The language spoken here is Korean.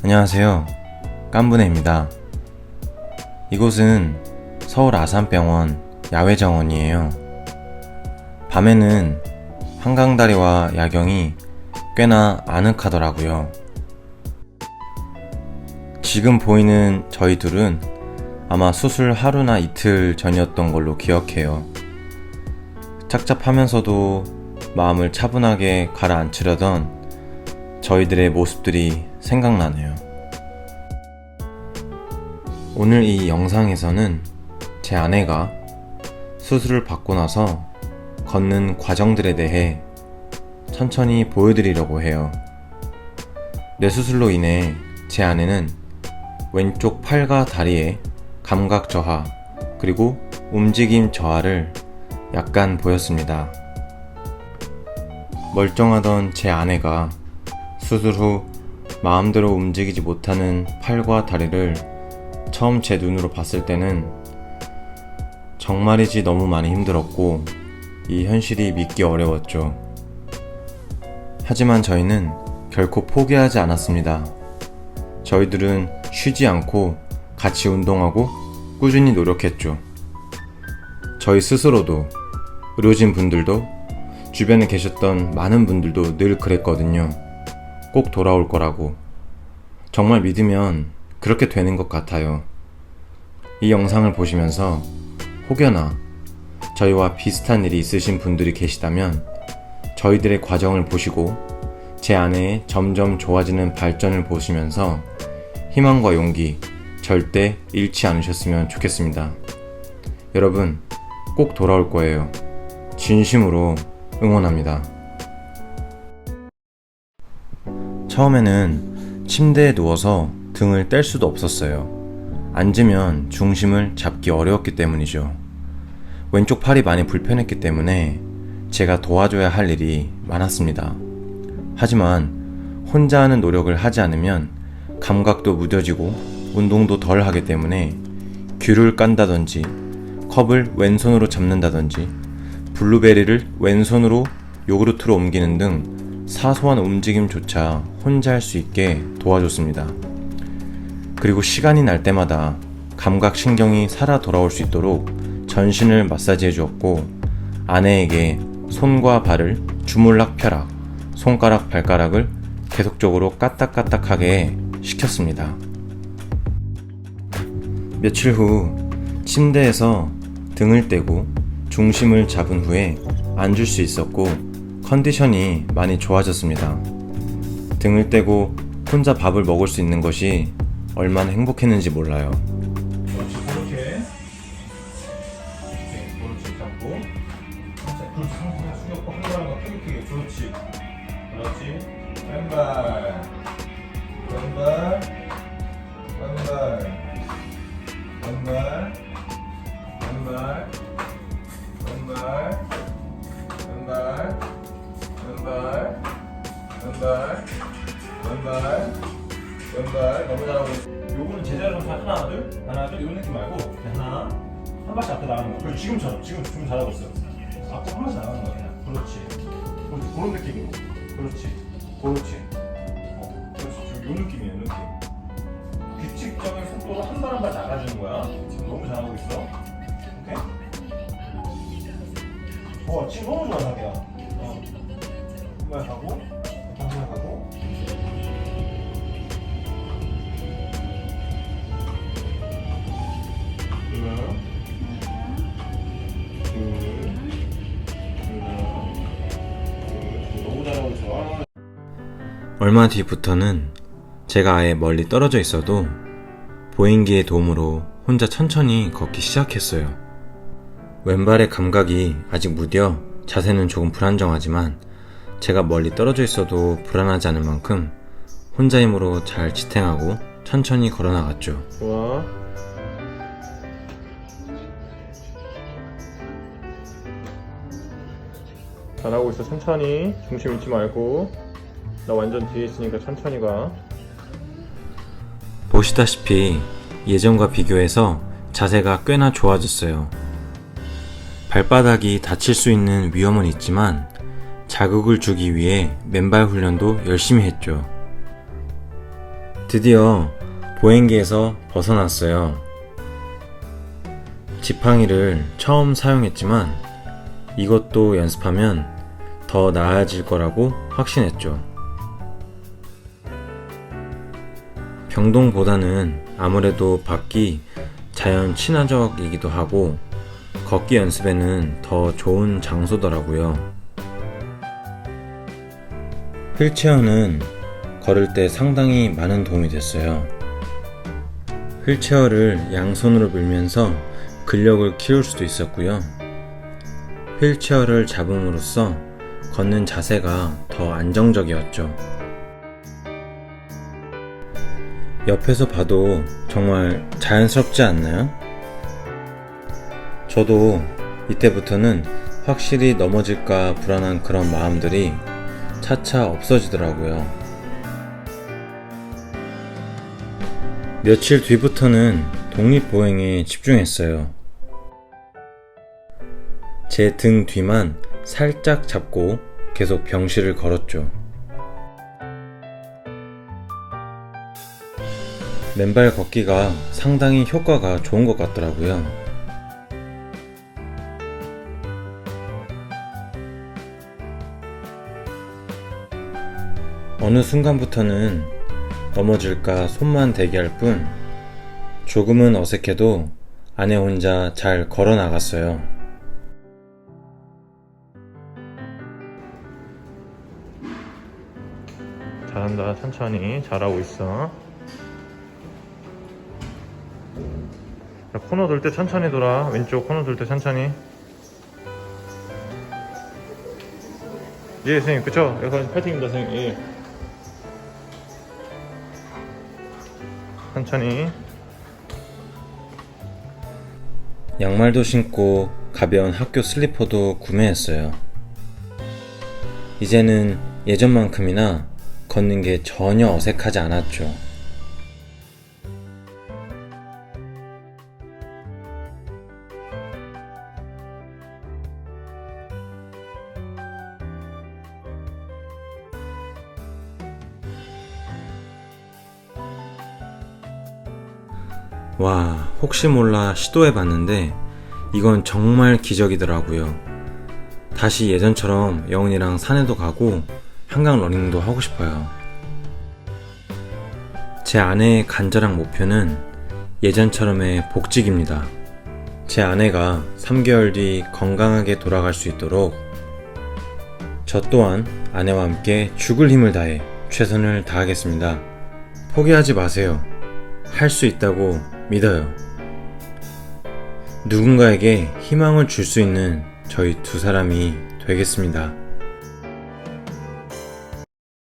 안녕하세요. 깐부네입니다. 이곳은 서울 아산병원 야외 정원이에요. 밤에는 한강다리와 야경이 꽤나 아늑하더라고요. 지금 보이는 저희 둘은 아마 수술 하루나 이틀 전이었던 걸로 기억해요. 착잡하면서도 마음을 차분하게 가라앉히려던 저희들의 모습들이 생각나네요. 오늘 이 영상에서는 제 아내가 수술을 받고 나서 걷는 과정들에 대해 천천히 보여드리려고 해요. 뇌수술로 인해 제 아내는 왼쪽 팔과 다리에 감각 저하 그리고 움직임 저하를 약간 보였습니다. 멀쩡하던 제 아내가 수술 후 마음대로 움직이지 못하는 팔과 다리를 처음 제 눈으로 봤을 때는 정말이지 너무 많이 힘들었고 이 현실이 믿기 어려웠죠. 하지만 저희는 결코 포기하지 않았습니다. 저희들은 쉬지 않고 같이 운동하고 꾸준히 노력했죠. 저희 스스로도 의료진 분들도 주변에 계셨던 많은 분들도 늘 그랬거든요. 꼭 돌아올 거라고. 정말 믿으면 그렇게 되는 것 같아요. 이 영상을 보시면서 혹여나 저희와 비슷한 일이 있으신 분들이 계시다면 저희들의 과정을 보시고 제 아내의 점점 좋아지는 발전을 보시면서 희망과 용기 절대 잃지 않으셨으면 좋겠습니다. 여러분 꼭 돌아올 거예요. 진심으로 응원합니다. 처음에는 침대에 누워서 등을 뗄 수도 없었어요. 앉으면 중심을 잡기 어려웠기 때문이죠. 왼쪽 팔이 많이 불편했기 때문에 제가 도와줘야 할 일이 많았습니다. 하지만 혼자 하는 노력을 하지 않으면 감각도 무뎌지고 운동도 덜 하기 때문에 귤을 깐다든지 컵을 왼손으로 잡는다든지 블루베리를 왼손으로 요구르트로 옮기는 등 사소한 움직임조차 혼자 할 수 있게 도와줬습니다. 그리고 시간이 날 때마다 감각 신경이 살아 돌아올 수 있도록 전신을 마사지해 주었고 아내에게 손과 발을 주물락펴락 손가락 발가락을 계속적으로 까딱까딱하게 시켰습니다. 며칠 후 침대에서 등을 떼고 중심을 잡은 후에 앉을 수 있었고 컨디션이 많이 좋아졌습니다. 등을 떼고 혼자 밥을 먹을 수 있는 것이 얼마나 행복했는지 몰라요. 오케이 그렇지. 왼발. 왼발. 왼발. 왼발 이런 느낌 말고 그냥 하나 한 발씩 앞에 나가는 거. 그리고 지금처럼 지금 지금 잘하고 있어. 앞으로 한 발씩 나가는 거 그냥. 그렇지. 그렇지. 그런 느낌으로. 그렇지. 그렇지. 어, 그렇지. 지금 요 느낌이에요. 느낌. 규칙적인 속도로 한 발 한 발 나가주는 거야. 지금 너무 잘하고 있어. 오케이. 좋아. 지금 너무 좋아 자기야. 어. 한발 가고 얼마 뒤부터는 제가 아예 멀리 떨어져 있어도 보행기의 도움으로 혼자 천천히 걷기 시작했어요. 왼발의 감각이 아직 무뎌 자세는 조금 불안정하지만 제가 멀리 떨어져 있어도 불안하지 않을 만큼 혼자 힘으로 잘 지탱하고 천천히 걸어 나갔죠. 좋아. 잘하고 있어 천천히 중심 잃지 말고 나 완전 뒤에 있으니까 천천히 가 보시다시피 예전과 비교해서 자세가 꽤나 좋아졌어요. 발바닥이 다칠 수 있는 위험은 있지만 자극을 주기 위해 맨발 훈련도 열심히 했죠. 드디어 보행기에서 벗어났어요. 지팡이를 처음 사용했지만 이것도 연습하면 더 나아질 거라고 확신했죠. 병동보다는 아무래도 밖이 자연 친화적이기도 하고 걷기 연습에는 더 좋은 장소더라고요. 휠체어는 걸을 때 상당히 많은 도움이 됐어요. 휠체어를 양손으로 밀면서 근력을 키울 수도 있었고요. 휠체어를 잡음으로써 걷는 자세가 더 안정적이었죠. 옆에서 봐도 정말 자연스럽지 않나요? 저도 이때부터는 확실히 넘어질까 불안한 그런 마음들이 차차 없어지더라고요. 며칠 뒤부터는 독립보행에 집중했어요. 제 등 뒤만 살짝 잡고 계속 병실을 걸었죠. 맨발 걷기가 상당히 효과가 좋은 것 같더라고요. 어느 순간부터는 넘어질까 손만 대기할 뿐 조금은 어색해도 아내 혼자 잘 걸어 나갔어요. 잘한다 천천히 잘하고 있어 코너 돌 때 천천히 돌아. 왼쪽 코너 돌 때 천천히. 예 선생님 그쵸? 여기서 파이팅입니다 선생님. 예. 천천히. 양말도 신고 가벼운 학교 슬리퍼도 구매했어요. 이제는 예전만큼이나 걷는 게 전혀 어색하지 않았죠. 와, 혹시 몰라 시도해 봤는데 이건 정말 기적이더라고요. 다시 예전처럼 영훈이랑 산에도 가고 한강 러닝도 하고 싶어요. 제 아내의 간절한 목표는 예전처럼의 복직입니다. 제 아내가 3개월 뒤 건강하게 돌아갈 수 있도록 저 또한 아내와 함께 죽을 힘을 다해 최선을 다하겠습니다. 포기하지 마세요. 할 수 있다고 믿어요. 누군가에게 희망을 줄 수 있는 저희 두 사람이 되겠습니다.